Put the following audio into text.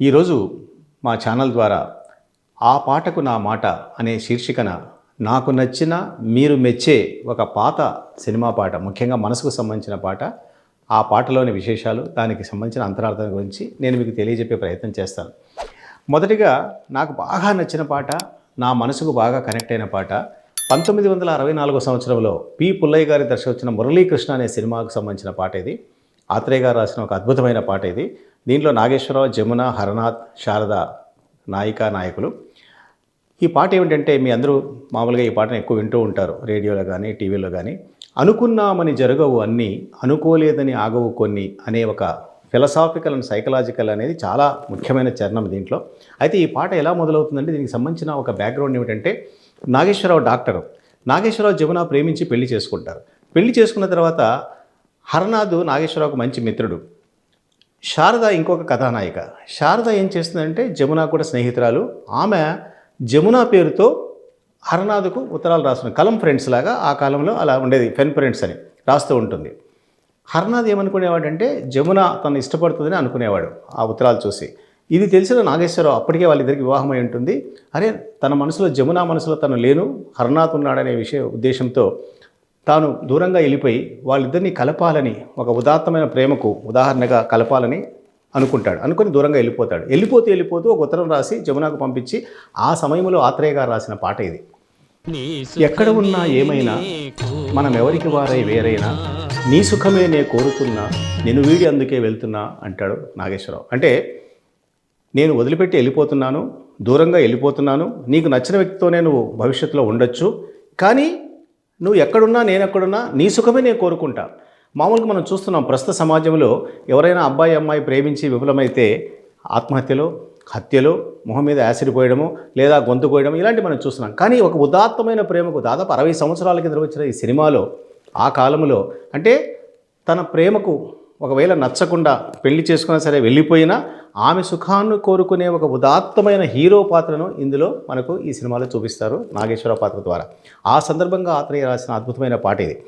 ఈరోజు మా ఛానల్ ద్వారా ఆ పాటకు నా మాట అనే శీర్షికన నాకు నచ్చిన మీరు మెచ్చే ఒక పాత సినిమా పాట ముఖ్యంగా మనసుకు సంబంధించిన పాట ఆ పాటలోని విశేషాలు దానికి సంబంధించిన అంతరార్థం గురించి నేను మీకు తెలియజెప్పే ప్రయత్నం చేస్తాను. మొదటిగా నాకు బాగా నచ్చిన పాట నా మనసుకు బాగా కనెక్ట్ అయిన పాట పంతొమ్మిది వందల అరవై నాలుగో సంవత్సరంలో పి. పుల్లయ్య గారి దర్శకచ్చిన మురళీకృష్ణ అనే సినిమాకు సంబంధించిన పాట ఇది. ఆత్రేయ గారు రాసిన ఒక అద్భుతమైన పాట ఇది. దీంట్లో నాగేశ్వరరావు జమున హరనాథ్ శారద నాయిక నాయకులు. ఈ పాట ఏమిటంటే మీ అందరూ మామూలుగా ఈ పాటను ఎక్కువ వింటూ ఉంటారు రేడియోలో కానీ టీవీలో కానీ అనుకున్నామని జరగవు అన్నీ అనుకోలేదని ఆగవు కొన్ని అనే ఒక ఫిలసాఫికల్ అండ్ సైకలాజికల్ అనేది చాలా ముఖ్యమైన చరణం దీంట్లో. అయితే ఈ పాట ఎలా మొదలవుతుందంటే దీనికి సంబంధించిన ఒక బ్యాక్గ్రౌండ్ ఏమిటంటే నాగేశ్వరరావు డాక్టర్. నాగేశ్వరరావు జమున ప్రేమించి పెళ్ళి చేసుకుంటారు. పెళ్ళి చేసుకున్న తర్వాత హరనాథ్ నాగేశ్వరరావుకు మంచి మిత్రుడు. శారద ఇంకొక కథానాయిక. శారద ఏం చేస్తుందంటే జమున కూడా స్నేహితురాలు. ఆమె జమున పేరుతో హరనాథ్కు ఉత్తరాలు రాస్తుంది కలం ఫ్రెండ్స్ లాగా ఆ కాలంలో అలా ఉండేది. పెన్ ఫ్రెండ్స్ అని రాస్తూ ఉంటుంది. హరనాథ్ ఏమనుకునేవాడంటే జమున తను ఇష్టపడుతుందని అనుకునేవాడు ఆ ఉత్తరాలు చూసి. ఇది తెలిసిన నాగేశ్వరరావు అప్పటికే వాళ్ళిద్దరికి వివాహమై ఉంటుంది. అరే తన మనసులో జమున మనసులో తను లేను హరనాథ్ ఉన్నాడనే విషయ ఉద్దేశంతో తాను దూరంగా వెళ్ళిపోయి వాళ్ళిద్దరిని కలపాలని ఒక ఉదాత్తమైన ప్రేమకు ఉదాహరణగా కలపాలని అనుకుంటాడు. అనుకుని దూరంగా వెళ్ళిపోతాడు. వెళ్ళిపోతూ వెళ్ళిపోతూ ఒక ఉత్తరం రాసి జమునకు పంపించి ఆ సమయంలో ఆత్రేయ గారు రాసిన పాట ఇది. ఎక్కడ ఉన్నా ఏమైనా మనం ఎవరికి వారై వేరైనా నీ సుఖమే నే కోరుతున్నా నేను వీడి అందుకే వెళ్తున్నా అంటాడు నాగేశ్వరరావు. అంటే నేను వదిలిపెట్టి వెళ్ళిపోతున్నాను దూరంగా వెళ్ళిపోతున్నాను నీకు నచ్చిన వ్యక్తితోనే నువ్వు భవిష్యత్తులో ఉండొచ్చు కానీ నువ్వు ఎక్కడున్నా నేను ఎక్కడున్నా నీ సుఖమే నేను కోరుకుంటా. మామూలుగా మనం చూస్తున్నాం ప్రస్తుత సమాజంలో ఎవరైనా అబ్బాయి అమ్మాయి ప్రేమించి విఫలమైతే ఆత్మహత్యలో హత్యలో మొహం మీద యాసిడ్ పోయడము లేదా గొంతు పోయడం ఇలాంటివి మనం చూస్తున్నాం. కానీ ఒక ఉదాత్తమైన ప్రేమకు దాదాపు అరవై సంవత్సరాల కింద వచ్చిన ఈ సినిమాలో ఆ కాలంలో అంటే తన ప్రేమకు ఒకవేళ నచ్చకుండా పెళ్ళి చేసుకున్నా సరే వెళ్ళిపోయినా ఆమె సుఖాన్ని కోరుకునే ఒక ఉదాత్తమైన హీరో పాత్రను ఇందులో మనకు ఈ సినిమాలో చూపిస్తారు నాగేశ్వర పాత్ర ద్వారా. ఆ సందర్భంగా ఆత్రేయ రాసిన అద్భుతమైన పాట ఇది.